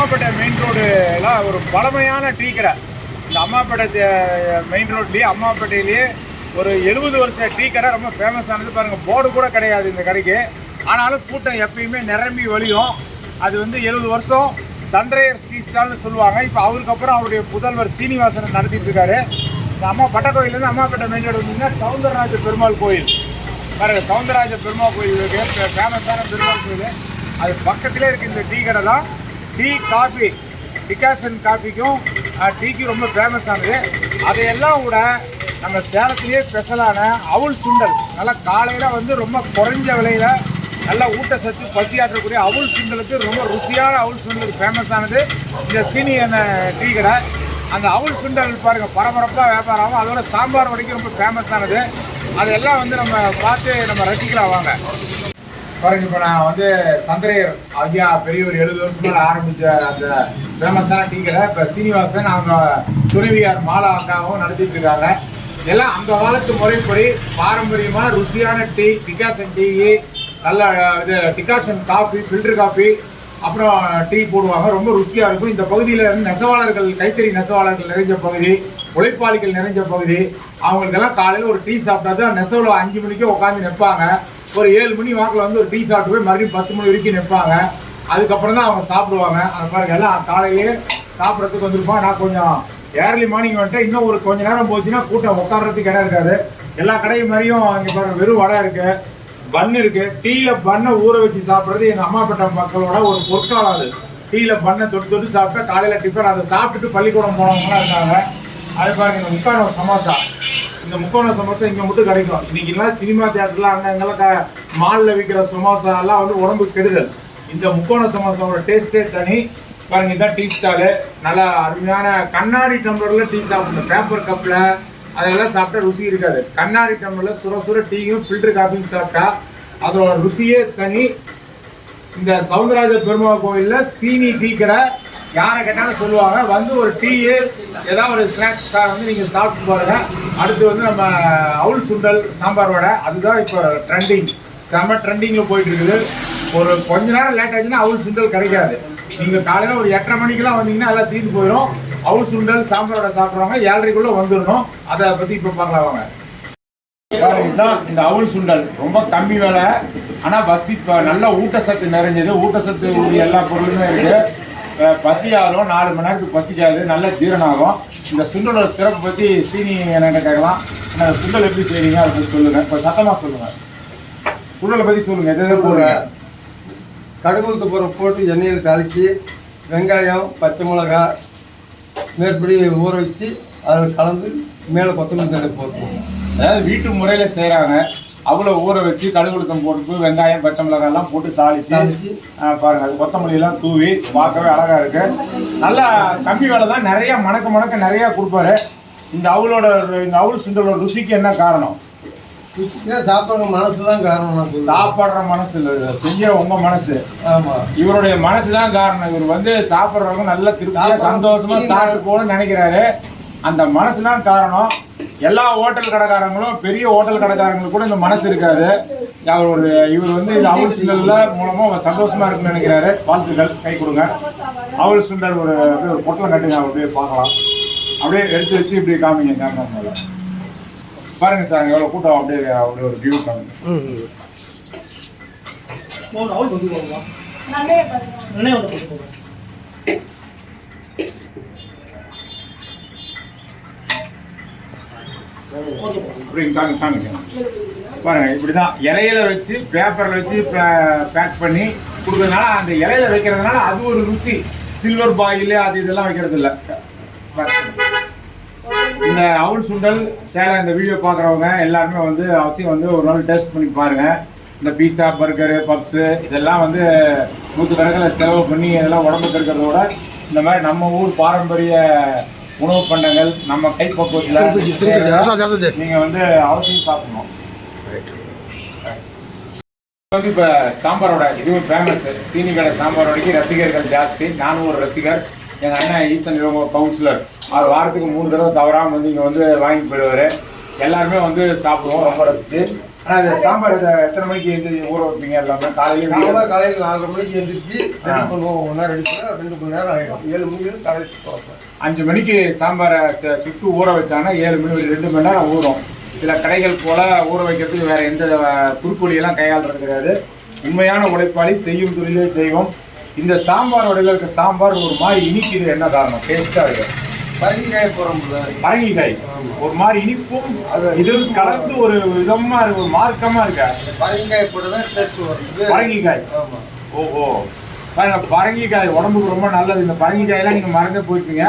Ammapettai main ரோடுலாம் ஒரு பழமையான tea கடை. இந்த அம்மாப்பேட்டை மெயின் ரோட்லேயே அம்மாப்பேட்டையிலேயே ஒரு எழுபது வருஷ டீ கடை ரொம்ப ஃபேமஸானது பாருங்கள் போர்டு கூட கிடையாது இந்த கடைக்கு. ஆனாலும் கூட்டம் எப்பயுமே நிரம்பி வழியும். அது வந்து எழுபது வருஷம் சந்திரையர் டீ ஸ்டால்னு சொல்லுவாங்க. இப்போ அவருக்கு அப்புறம் அவருடைய புதல்வர் சீனிவாசன் நடத்திட்டு இருக்காரு. இந்த அம்மா பட்டக்கோயிலேருந்து அம்மாப்பேட்டை மெயின் ரோடு வந்தீங்கன்னா சவுந்தரராஜ பெருமாள் கோயில். பாருங்கள் சவுந்தரராஜ பெருமாள் கோயில். ஃபேமஸான பெருமாள் கோயில். அது பக்கத்திலே இருக்க இந்த டீ கடை தான் டீ காஃபி டிகாஷன் காஃபிக்கும் டீக்கும் ரொம்ப ஃபேமஸ் ஆனது. அதையெல்லாம் கூட நம்ம சேலத்திலேயே ஸ்பெஷலான அவுள் சுண்டல். நல்லா காலையில் வந்து ரொம்ப குறைஞ்ச விலையில் நல்லா ஊட்டச்சத்து பசியாற்றக்கூடிய அவுள் சுண்டலுக்கு ரொம்ப ருசியான அவுள் சுண்டலுக்கு ஃபேமஸானது இந்த சீனியன் டீ கடை. அந்த அவுள் சுண்டல் பாருங்கள் பரபரப்பாக வியாபாரம். ஆகும் அதோட சாம்பார் வரைக்கும் ரொம்ப ஃபேமஸானது அதெல்லாம் வந்து நம்ம பார்த்து நம்ம ரசிக்கலாம் வாங்க. பாருங்க இப்போ நான் வந்து சந்திரையர் ஐயா பெரிய ஒரு எழுபது வருஷம் ஆரம்பித்த ஆரம்பிச்ச அந்த ஃபேமஸான டீக்கரை இப்போ சீனிவாசன் அவங்க துணைவியார் மாலா அக்காவும் நடத்திட்டு இருக்காங்க. எல்லாம் அந்த காலத்து முறைப்படி பாரம்பரியமான ருசியான டீ டிகாசன் டீ நல்ல இது டிகாஷன் காஃபி ஃபில்டர் காஃபி அப்புறம் டீ போடுவாங்க. ரொம்ப ருசியாக இருக்கும். இந்த பகுதியில் வந்து நெசவாளர்கள் கைத்தறி நெசவாளர்கள் நிறைஞ்ச பகுதி உழைப்பாளிகள் நிறைஞ்ச பகுதி அவங்களுக்கெல்லாம் காலையில் ஒரு டீ சாப்பிட்டா தான் நெசவில் அஞ்சு மணிக்கே உட்காந்து நிற்பாங்க. ஒரு ஏழு மணி வாக்கில் வந்து ஒரு டீ சாப்பிட்டு போய் மறுபடியும் பத்து மணி வரைக்கும் நிற்பாங்க. அதுக்கப்புறம் தான் அவங்க சாப்பிடுவாங்க. அந்த பாருங்க எல்லாம் காலையிலேயே சாப்பிட்றதுக்கு வந்திருப்பான் நான் கொஞ்சம் ஏர்லி மார்னிங் வந்துட்டு இன்னும் ஒரு கொஞ்ச நேரம் போச்சுன்னா கூட்டம் உட்காடுறதுக்கு இடம் இருக்காது. எல்லா கடையும் மாதிரியும் இங்கே பாருங்க வெறும் வடை இருக்கு பன் இருக்கு. டீயில் பண்ணை ஊற வச்சு சாப்பிட்றது எங்கள் அம்மா பெட்ட மக்களோட ஒரு பொற்காலம் அது. டீயில் பண்ணை தொட்டு தொட்டு சாப்பிட்டா காலையில டிஃபன் அதை சாப்பிட்டுட்டு பள்ளிக்கூடம் போனவங்களாம் இருக்காங்க. அது பாருங்க உட்கார சமோசா. இந்த முக்கோண சமோசா இங்க மட்டும் கிடைக்கும். இன்னைக்கு எல்லாம் சினிமா தியேட்டர்ல அங்க எங்கெல்லாம் மால்ல விற்கிற சமோசா எல்லாம் வந்து உடம்புக்கு கெடுதல். இந்த முக்கோண சமோசாவோட டேஸ்டே தனி. பாருங்க இதான் டீ ஸ்டாலு நல்லா அருமையான கண்ணாடி டம்ளர்ல டீ சாப்பிடணும். பேப்பர் கப்ல அதெல்லாம் சாப்பிட்டா ருசி இருக்காது. கண்ணாடி டம்ளர்ல சுட சுட டீயும் ஃபில்டர் காஃபியும் சாப்பிட்டா அதோட ருசியே தனி. இந்த சவுந்தரராஜ பெருமாள் கோயில்ல சீனி டீ யாரை கேட்டாலும் சொல்லுவாங்க. வந்து ஒரு டீ ஏதாவது ஒரு ஸ்நாக்ஸ் வந்து நீங்கள் சாப்பிட்டு பாருங்க. அடுத்து வந்து நம்ம அவுள் சுண்டல் சாம்பார் வடை. அதுதான் இப்போ ட்ரெண்டிங் செம்ம ட்ரெண்டிங்கில் போயிட்டு இருக்குது. ஒரு கொஞ்ச நேரம் லேட் ஆச்சுன்னா அவுள் சுண்டல் கிடைக்காது. நீங்கள் காலையில் ஒரு எட்டரை மணிக்கெல்லாம் வந்தீங்கன்னா எல்லாம் தீர்ந்து போயிடும் அவுள் சுண்டல் சாம்பார் வடை சாப்பிட்றவங்க ஏழரைக்குள்ளே வந்துடணும் அதை பற்றி இப்போ பார்க்கலாம் வாங்க. இதுதான் இந்த அவுள் சுண்டல். ரொம்ப கம்மி விலை. ஆனால் பசி இப்போ நல்ல ஊட்டச்சத்து நிறைஞ்சது. ஊட்டச்சத்து எல்லா பொருளுமே இருக்குது அஹ் பசி ஆகும் நாலு மணி நேரத்துக்கு பசிக்காது நல்ல ஜீரணம் ஆகும் இந்த சுண்டலோட சிறப்பு பத்தி சீனி என்கிட்ட கேட்கலாம். ஆனா, சுண்டல் எப்படி செய்றீங்க? அதை பத்தி சொல்லுங்க. இப்போ சத்தமா சொல்லுங்க. சுண்டலை பத்தி சொல்லுங்க. எது போடுங்க கடுகுளுத்து பருப்பு போட்டு எண்ணெயில் தாளித்து வெங்காயம் பச்சை மிளகாய் மேற்படி ஊற வச்சு அதில் கலந்து மேலே கொத்தமல்லி தழை போட்டுருவோம். அதாவது வீட்டு முறையில செய்றாங்க. அவ்வளோ ஊற வச்சு கடுகுளுத்தம் போட்டு வெங்காயம் பச்சை மிளகாய் எல்லாம் போட்டு ஆ, பாருங்க அது கொத்தமல்லி எல்லாம் தூவி பார்க்கவே அழகா இருக்கு. நல்லா கம்மி வேலை தான் நிறைய மணக்க மணக்க நிறைய கொடுப்பாரு. இந்த அவளோட இந்த அவள் சுண்டலோட ருசிக்கு என்ன காரணம்? சாப்பிட்ற மனசு தான் காரணம் சாப்பிட்ற மனசு இல்லை செஞ்ச உங்க மனசு. ஆமாம் இவருடைய மனசு தான் காரணம். இவர் வந்து சாப்பிட்றவங்க நல்ல திருப்தியா சந்தோஷமா சாப்பிட்டு போகணும்னு நினைக்கிறாரு. அந்த மனசு தான் காரணம். எல்லா ஹோட்டல் கடைக்காரங்களும் பெரிய ஹோட்டல் கடைக்காரங்களுக்கு கூட இந்த மனசு இருக்காது. அவர் ஒரு இவர் வந்து இந்த அவல் சுண்டல்ல மூலமா அவர் சந்தோஷமா இருக்குன்னு நினைக்கிறாரு. வாழ்த்துக்கள் கை கொடுங்க. அவல் சுண்டல் ஒரு அப்படியே ஒரு பொட்டலம் கட்டுங்க அப்படியே பார்க்கலாம். அப்படியே எடுத்து வச்சு இப்படி காமிங்க கேமரா மேல. பாருங்க சார் எவ்வளவு கூட்டம் அப்படியே அப்படியே ஒரு வியூ காமிங்க இப்படி காமி காமிங்க இப்படி தான் இலையில வச்சு பேப்பரில் வச்சு பேக் பண்ணி கொடுக்கறதுனால அந்த இலையில வைக்கிறதுனால அது ஒரு ருசி. சில்வர் பாயில் அது இதெல்லாம் வைக்கிறது இல்லை. இந்த அவுள் சுண்டல் சேலம் இந்த வீடியோ பார்க்குறவங்க எல்லாருமே வந்து அவசியம் வந்து ஒரு நாள் டேஸ்ட் பண்ணி பாருங்கள் இந்த பீஸா பர்கரு பப்ஸு இதெல்லாம் வந்து நூற்றுக்கணக்கில் செலவு பண்ணி இதெல்லாம் உடம்புக்கு இருக்கிறத விட இந்த மாதிரி நம்ம ஊர் பாரம்பரிய உணவு பண்டங்கள் நம்ம கைப்பக்குவத்தில் நீங்க வந்து அவசியம் சாப்பிடணும். வந்து இப்போ சாம்பாரோட இதுவும் ஃபேமஸ் சீனி கடை சாம்பாரோடைக்கு ரசிகர்கள் ஜாஸ்தி. நானும் ஒரு ரசிகர். எங்கள் அண்ணன் ஈசன் இளங்கோ கவுன்சிலர் அவர் வாரத்துக்கு மூணு தடவை தவறாமல் வந்து இங்கே வந்து வாங்கிட்டு போயிடுவார். எல்லாருமே வந்து சாப்பிடுவோம். ரொம்ப ரசிச்சு. ஆனால் இந்த சாம்பார் எத்தனை மணிக்கு எழுந்து ஊற வைப்பீங்க? எல்லாமே காலையில நாங்களாம் காலையில் நாலரை மணிக்கு எழுந்திரிச்சு பண்ணுவோம் ஒன்றா ரெடி பண்ணால் ரெண்டு மணி நேரம் ஆகிடும் ஏழு மணிக்கு காலையில் அஞ்சு மணிக்கு சாம்பாரை சுட்டு ஊற வச்சாங்கன்னா ஏழு மணி ரெண்டு மணி நேரம் ஊறும். சில கடைகள் போல ஊற வைக்கிறதுக்கு வேற எந்த குறுக்கோழியெல்லாம் கையாளுறது கிடையாது. உண்மையான உழைப்பாளி செய்யும் தொழிலே தெய்வம். இந்த சாம்பார் உடையில இருக்க சாம்பார் ஒரு மாதிரி இனிக்குது. என்ன காரணம்? டேஸ்டா இருக்கு. பரங்கிக்காய ஒரு மாதிரி இனிப்பும் இது கலந்து ஒரு விதமா இருக்கு ஒரு மார்க்கமா இருக்க. பரங்கிக்காய போட்டு தான் டேஸ்ட் வருது. பரங்கிக்காய். ஓஹோ பாருங்க பரங்கிக்காய் உடம்புக்கு ரொம்ப நல்லது. இந்த பரங்கிக்காயெல்லாம் நீங்கள் மறந்தே போயிருப்பீங்க.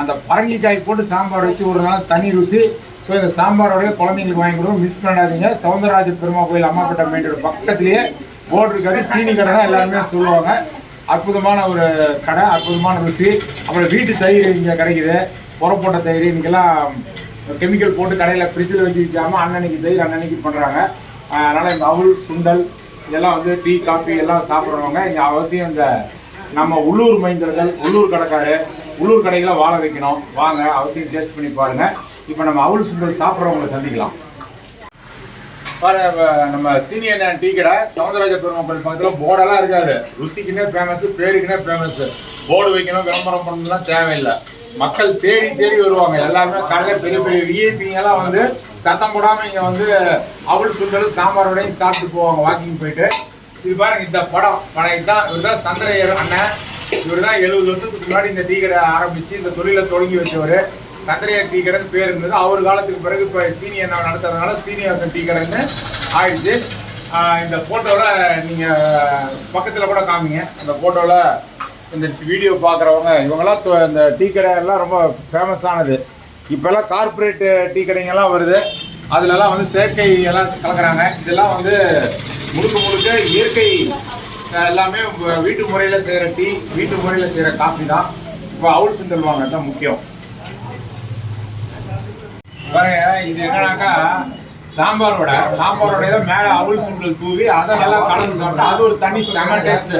அந்த பரங்கிக்காய் போட்டு சாம்பார் வச்சு ஒரு நாள் தனி ருசி. ஸோ இந்த சாம்பாரோடய குழந்தைங்களுக்கு வாங்கி கொடுங்க. மிஸ் பண்ணாதீங்க. சவுந்தரராஜ பெருமா கோயில் அம்மாப்பேட்டை மெயின் பக்கத்துலேயே போர்டு இருக்காது சீனி கடை தான் எல்லாருமே சொல்லுவாங்க. அற்புதமான ஒரு கடை அற்புதமான ருசி. அப்புறம் வீட்டு தயிர் இங்கே கிடைக்குது. புறப்போட்ட தயிர். இன்னைக்கெல்லாம் கெமிக்கல் போட்டு கடையில் ஃப்ரிட்ஜில் வச்சு வைக்காமல் அன்னன்னைக்கு தயிர் அன்னன்னைக்கு பண்ணுறாங்க அதனால் இந்த அவுள் சுண்டல் இதெல்லாம் வந்து டீ காஃபி எல்லாம் சாப்பிட்றவங்க இங்கே அவசியம் இந்த நம்ம உள்ளூர் மைந்தர்கள் உள்ளூர் கடைக்காரு உள்ளூர் கடைகளை வாழ வைக்கணும். வாங்க அவசியம் டேஸ்ட் பண்ணி பாருங்கள் இப்போ நம்ம அவுள் சுண்டல் சாப்பிட்றவங்களை சந்திக்கலாம். நம்ம சீனியர் டீ கடை சவுந்தரராஜ பெருமாள் பக்கத்தில் போர்டெல்லாம் இருக்காது. ருசிக்குன்னே ஃபேமஸ் பேருக்குன்னே ஃபேமஸ் போர்டு வைக்கணும் விளம்பரம் பண்ணணும்லாம் தேவையில்லை. மக்கள் தேடி தேடி வருவாங்க. எல்லாருமே காலையில் பெரிய பெரிய விஐபிங்கெல்லாம் வந்து சத்தம் போடாமல் இங்கே வந்து அவள் சுண்டல் சாம்பாரோடையும் சாப்பிட்டு போவாங்க வாக்கிங் போயிட்டு. இது பாருங்க இந்த படம். படம் இதுதான் இவர் தான் சந்திரையர் அண்ணன். இவர் தான் எழுபது வருஷத்துக்கு முன்னாடி இந்த டீ கடை ஆரம்பித்து இந்த தொழிலை தொடங்கி வச்சவர். சந்திரையர் டீ கடைன்னு பேர் இருந்தது. அவர் காலத்துக்கு பிறகு இப்போ சீனியர் நடத்துறதுனால சீனிவாசன் டீ கடைன்னு ஆயிடுச்சு. இந்த ஃபோட்டோவில் நீங்கள் பக்கத்தில் கூட காமிங்க. அந்த ஃபோட்டோவில் இந்த வீடியோ பார்க்குறவங்க இவங்கெல்லாம் இந்த டீ கடை எல்லாம் ரொம்ப ஃபேமஸானது இப்போல்லாம் கார்பரேட் டீ கடைங்கெல்லாம் வருது. அதுலலாம் வந்து செயற்கை எல்லாம் கலக்குறாங்க. இதெல்லாம் வந்து முழுக்க முழுக்க இயற்கை எல்லாமே வீட்டு முறையில் செய்கிற டீ வீட்டு முறையில் செய்கிற காஃபி தான். இப்போ அவுள் சொல்லுவாங்க வாங்க தான் முக்கியம். பாருங்க இது என்னன்னாக்கா சாம்பாரோட சாம்பாரோட இதை மேல அவல் சுண்டல் தூவி அதை நல்லா கலந்து சாப்பிட்டா அது ஒரு தனி செம டேஸ்ட்.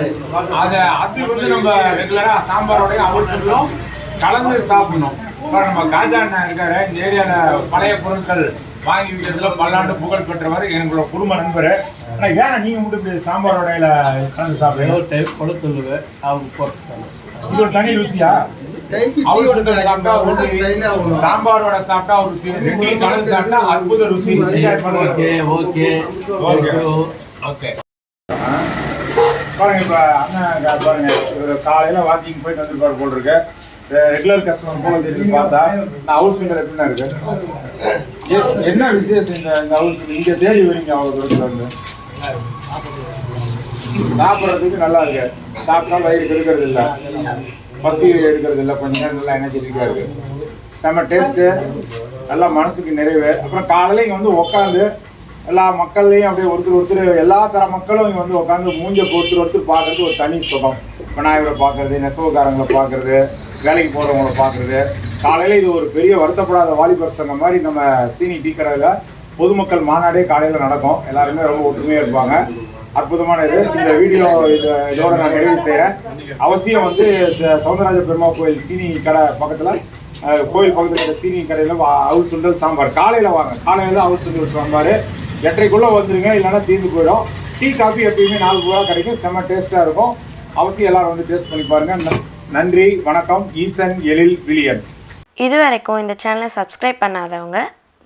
அதை அது வந்து நம்ம ரெகுலரா சாம்பாரோடய அவல் சுண்டலும் கலந்து சாப்பிடணும். அப்புறம் நம்ம காஜா அண்ணன் இருக்காரு இந்த ஏரியால பழைய பொருட்கள் வாங்கி விற்கிறதுல பல்லாண்டு புகழ் பெற்றவர் எங்களோட குடும்ப நண்பர். ஆனா ஏன் நீங்க மட்டும் இப்படி சாம்பாரோட கலந்து சாப்பிடுறீங்க? ஒரு டைப் கொலை சொல்லுவேன். அவங்க போட்டு இது ஒரு தனி ருசியா? சாம்பாரோட சாப்பிட்டா ஒரு ருசி கலந்து சாப்பிட்டா அற்புத ருசி. என்ஜாய் பண்ணுங்க. ஓகே ஓகே ஓகே பாருங்க இப்ப அண்ணன் கா- பாருங்க இவரு காலையில வாக்கிங் போயிட்டு வந்திருப்பாரு போல் இருக்கு ரெகுலர் கஸ்டமர் போல தெரியுது பார்த்தா நான் அவுல் சுண்டல் எப்படின்னா இருக்கு. எ- என்ன விசேஷம் இந்த இந்த அவுல் சுண்டல்? இங்க தேடி வரீங்க அவ்வளவு தூரத்துல இருந்து. சாப்பிட்றதுக்கு நல்லா இருக்கு. சாப்பிட்டா வயிறு கெடுக்கிறது இல்ல. பசி எடுக்கிறது இல்லை கொஞ்ச நேரம் நல்லா எனர்ஜெட்டிக்கா இருக்கு. செம்ம டேஸ்ட்டு நல்லா மனசுக்கு நிறைவு. அப்புறம் காலையில் இங்கே வந்து உட்காந்து எல்லா மக்கள்லையும் அப்படியே ஒருத்தர் ஒருத்தர் எல்லா தர மக்களும் இங்கே வந்து உட்காந்து மூஞ்ச ஒருத்தர் ஒருத்தர் பார்க்குறது ஒரு தனி சுகம். விநாயகரை பார்க்கறது நெசவுக்காரங்களை பார்க்குறது வேலைக்கு போகிறவங்கள பார்க்குறது காலையில் இது ஒரு பெரிய வருத்தப்படாத வாலிபர் சங்கம் மாதிரி நம்ம சீனி டீ கடையில் பொதுமக்கள் மாநாடே காலையில் நடக்கும். எல்லாருமே ரொம்ப ஒற்றுமையாக இருப்பாங்க. அற்புதமான இது. இந்த வீடியோ இதோட நான் நிறைவு செய்கிறேன் அவசியம் வந்து ச- சௌந்தரராஜ பெருமா கோயில் சீனி கடை பக்கத்தில் கோயில் பக்கத்தில் இருக்கிற சீனி கடையில் அவுள் சுண்டல் சாம்பார். காலையில் வாங்க. காலையில் அவுள் சுண்டல் சாம்பார். எட்டரைக்குள்ளே வந்துருங்க இல்லைன்னா தீர்ந்து போயிடும். டீ காஃபி எப்பயுமே நாலு ரூபா கிடைக்கும். செம்ம டேஸ்ட்டாக இருக்கும். அவசியம் எல்லாரும் வந்து டேஸ்ட் பண்ணி பாருங்க. நன்றி வணக்கம். ஈசன் எழில் விலியன் இது வரைக்கும் இந்த சேனலை சப்ஸ்கிரைப் பண்ணாதவங்க